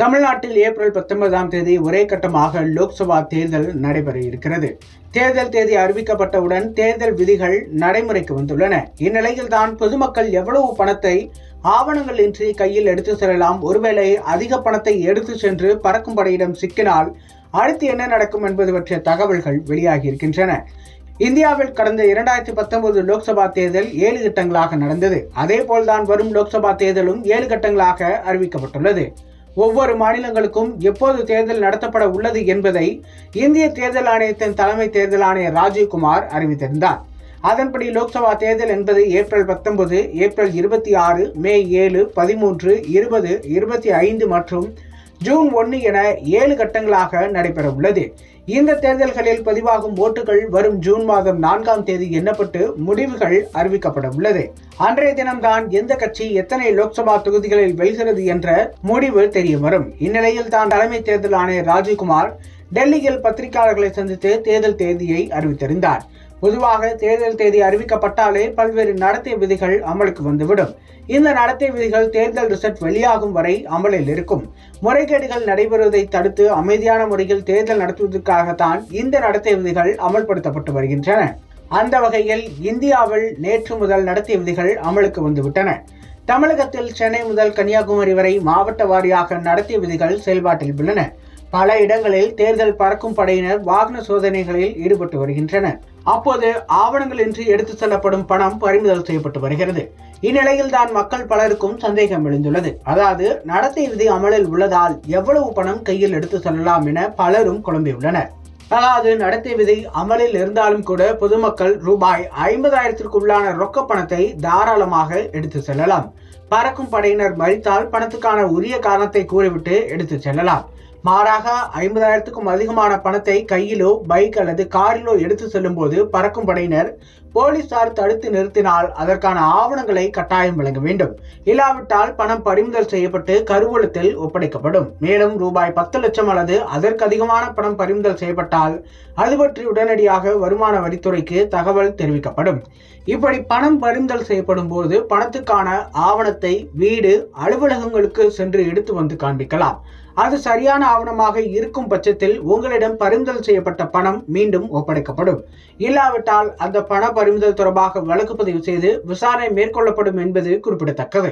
தமிழ்நாட்டில் ஏப்ரல் பத்தொன்பதாம் தேதி ஒரே கட்டமாக லோக்சபா தேர்தல் நடைபெற இருக்கிறது. தேர்தல் தேதி அறிவிக்கப்பட்டவுடன் தேர்தல் விதிகள் நடைமுறைக்கு வந்துள்ளன. இந்நிலையில் தான் பொதுமக்கள் எவ்வளவு பணத்தை ஆவணங்கள் இன்றி கையில் எடுத்து செல்லலாம். ஒருவேளை அதிக பணத்தை எடுத்து சென்று பறக்கும் படையிடம் சிக்கினால் அடுத்து என்ன நடக்கும் என்பது பற்றிய தகவல்கள் வெளியாகி இருக்கின்றன. இந்தியாவில் கடந்த இரண்டாயிரத்தி பத்தொன்பது லோக்சபா தேர்தல் ஏழு கட்டங்களாக நடந்தது. அதே போல்தான் வரும் லோக்சபா தேர்தலும் ஏழு கட்டங்களாக அறிவிக்கப்பட்டுள்ளது. ஒவ்வொரு மாநிலங்களுக்கும் எப்போது தேர்தல் நடத்தப்பட உள்ளது என்பதை இந்திய தேர்தல் ஆணையத்தின் தலைமை தேர்தல் ஆணையர் ராஜீவ்குமார் அறிவித்திருந்தார். அதன்படி லோக்சபா தேர்தல் என்பது ஏப்ரல் பத்தொன்பது ஏப்ரல் இருபத்தி ஆறு மே ஏழு பதிமூன்று இருபது இருபத்தி ஐந்து மற்றும் ஜூன் ஒன்று என ஏழு கட்டங்களாக நடைபெற உள்ளது. இந்த தேர்தல்களில் பதிவாகும் ஓட்டுகள் வரும் ஜூன் மாதம் நான்காம் தேதி எண்ணப்பட்டு முடிவுகள் அறிவிக்கப்பட உள்ளது. அன்றைய தினம்தான் எந்த கட்சி எத்தனை லோக்சபா தொகுதிகளில் வெல்கிறது என்ற முடிவு தெரிய வரும் இந்நிலையில் தான் தலைமை தேர்தல் ஆணையர் ராஜீவ்குமார் டெல்லியில் பத்திரிகையாளர்களை சந்தித்து தேர்தல் தேதியை அறிவித்திருந்தார் பொதுவாக தேர்தல் தேதி அறிவிக்கப்பட்டாலே பல்வேறு நடத்தை விதிகள் அமலுக்கு வந்துவிடும். இந்த நடத்தை விதிகள் தேர்தல் ரிசல்ட் வெளியாகும் வரை அமலில் இருக்கும். முறைகேடுகள் நடைபெறுவதை தடுத்து அமைதியான முறையில் தேர்தல் நடத்துவதற்காகத்தான் இந்த நடத்தை விதிகள் அமல்படுத்தப்பட்டு வருகின்றன. அந்த வகையில் இந்தியாவில் நேற்று முதல் நடத்தை விதிகள் அமலுக்கு வந்துவிட்டன. தமிழகத்தில் சென்னை முதல் கன்னியாகுமரி வரை மாவட்ட வாரியாக நடத்தை விதிகள் செயல்பாட்டில் உள்ளன. பல இடங்களில் தேர்தல் பறக்கும் படையினர் வாகன சோதனைகளில் ஈடுபட்டு வருகின்றனர். அப்போது ஆவணங்களின்றி எடுத்து செல்லப்படும் பணம் பறிமுதல் செய்யப்பட்டு வருகிறது. இந்நிலையில் தான் மக்கள் பலருக்கும் சந்தேகம் எழுந்துள்ளது. அதாவது நடத்தை விதி அமலில் உள்ளதால் எவ்வளவு பணம் கையில் எடுத்து செல்லலாம் என பலரும் குழம்பியுள்ளனர். அதாவது நடத்தை விதி அமலில் இருந்தாலும் கூட பொதுமக்கள் ரூபாய் ஐம்பதாயிரத்திற்குள்ளான ரொக்க பணத்தை தாராளமாக எடுத்து செல்லலாம். பறக்கும் படையினர் மறித்தால் பணத்துக்கான உரிய காரணத்தை கூறிவிட்டு எடுத்து செல்லலாம். மாறாக ஐம்பதாயிரத்துக்கும் அதிகமான பணத்தை கையிலோ பைக் அல்லது காரிலோ எடுத்து செல்லும் போது பறக்கும் படையினர் போலீசார் தடுத்து நிறுத்தினால் அதற்கான ஆவணங்களை கட்டாயம் வழங்க வேண்டும். இல்லாவிட்டால் பணம் பறிமுதல் செய்யப்பட்டு கருவூலத்தில் ஒப்படைக்கப்படும். மேலும் ரூபாய் பத்து லட்சம் அல்லது அதற்கு அதிகமான பணம் பறிமுதல் செய்யப்பட்டால் அது பற்றி உடனடியாக வருமான வரித்துறைக்கு தகவல் தெரிவிக்கப்படும். இப்படி பணம் பறிமுதல் செய்யப்படும் போது பணத்துக்கான ஆவணத்தை வீடு அலுவலகங்களுக்கு சென்று எடுத்து வந்து காண்பிக்கலாம். அது சரியான ஆவணமாக இருக்கும் பட்சத்தில் உங்களிடம் பறிமுதல் செய்யப்பட்ட பணம் மீண்டும் ஒப்படைக்கப்படும். இல்லாவிட்டால் அந்த பண பறிமுதல் தொடர்பாக வழக்கு பதிவு செய்து விசாரணை மேற்கொள்ளப்படும் என்பது குறிப்பிடத்தக்கது.